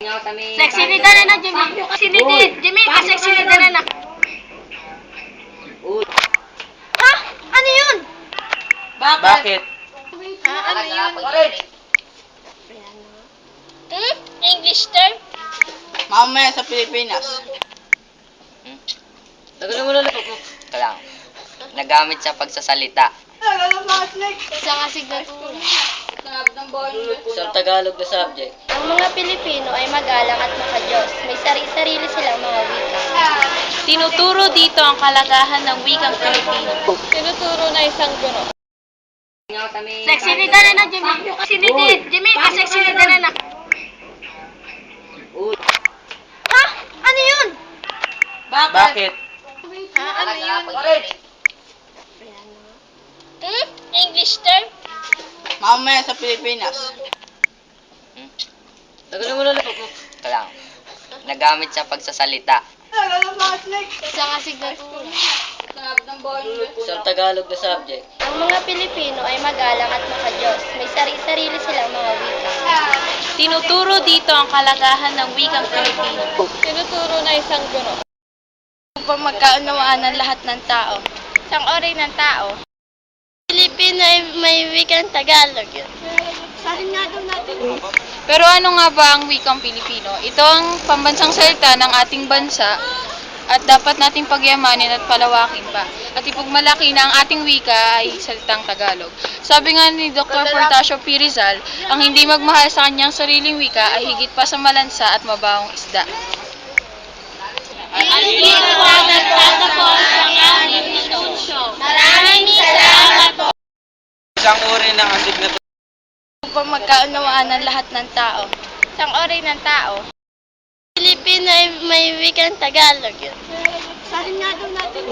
Sexy ni Dana na, Jimmy. Sexy ni Jimmy, pa-sexy ni Dana na. Ha? Ano yun? Bakit? Ha? Ano yun? Hmm? English term? Mamaya sa Pilipinas. Tagalog mo na lang. Ito lang. Nagamit sa pagsasalita. Sa nga signatura. Sa Tagalog na subject. Ang mga Pilipino ay magalang at makajos. May sari-sarili silang mga wika. Tinuturo dito ang kalagahan ng wikang Pilipino. Tinuturo na isang guro. Sexy ni Dana na, Jimmy. Sexy ni Jimmy, pa-sexy ni Dana na. Ha? Ano yun? Bakit? Ha? Ano yun? Hmm? English term? Mamaya sa Pilipinas. Tagalog mo na lang. Ito lang. Nagamit sa pagsasalita. Sa nga signatura. Sa Tagalog na subject. Ang mga Pilipino ay magalang at makajos. May sari-sarili silang mga wika. Tinuturo dito ang kalagahan ng wikang Pilipino. Tinuturo na isang guro. Upang magkaunawaan ng lahat ng tao. Isang ori ng tao. Pilipino ay may wikang Tagalog yun. Sahin nga daw natin. Pero ano nga ba ang wikang Pilipino? Ito ang pambansang salita ng ating bansa at dapat nating pagyamanin at palawakin pa. At ipagmalaki na ang ating wika ay salitang Tagalog. Sabi nga ni Dr. Portasio P. Rizal, ang hindi magmahal sa kanyang sariling wika ay higit pa sa malansa at mabawang isda. Maraming Isang uri ng asignatura. Upang magkaunawaan ng lahat ng tao. Isang ori ng tao. Pilipino ay may wikang Tagalog yun. Sahin nga daw natin.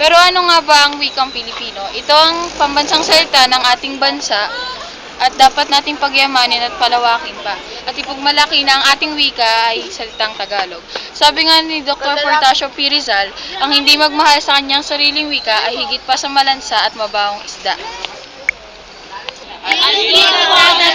Pero ano nga ba ang wikang Pilipino? Ito ang pambansang salita ng ating bansa at dapat nating pagyamanin at palawakin pa. At ipagmalaki na ang ating wika ay salitang Tagalog. Sabi nga ni Dr. Portasio P. Rizal, ang hindi magmahal sa kanyang sariling wika ay higit pa sa malansa at mabawang isda. Maraming salamat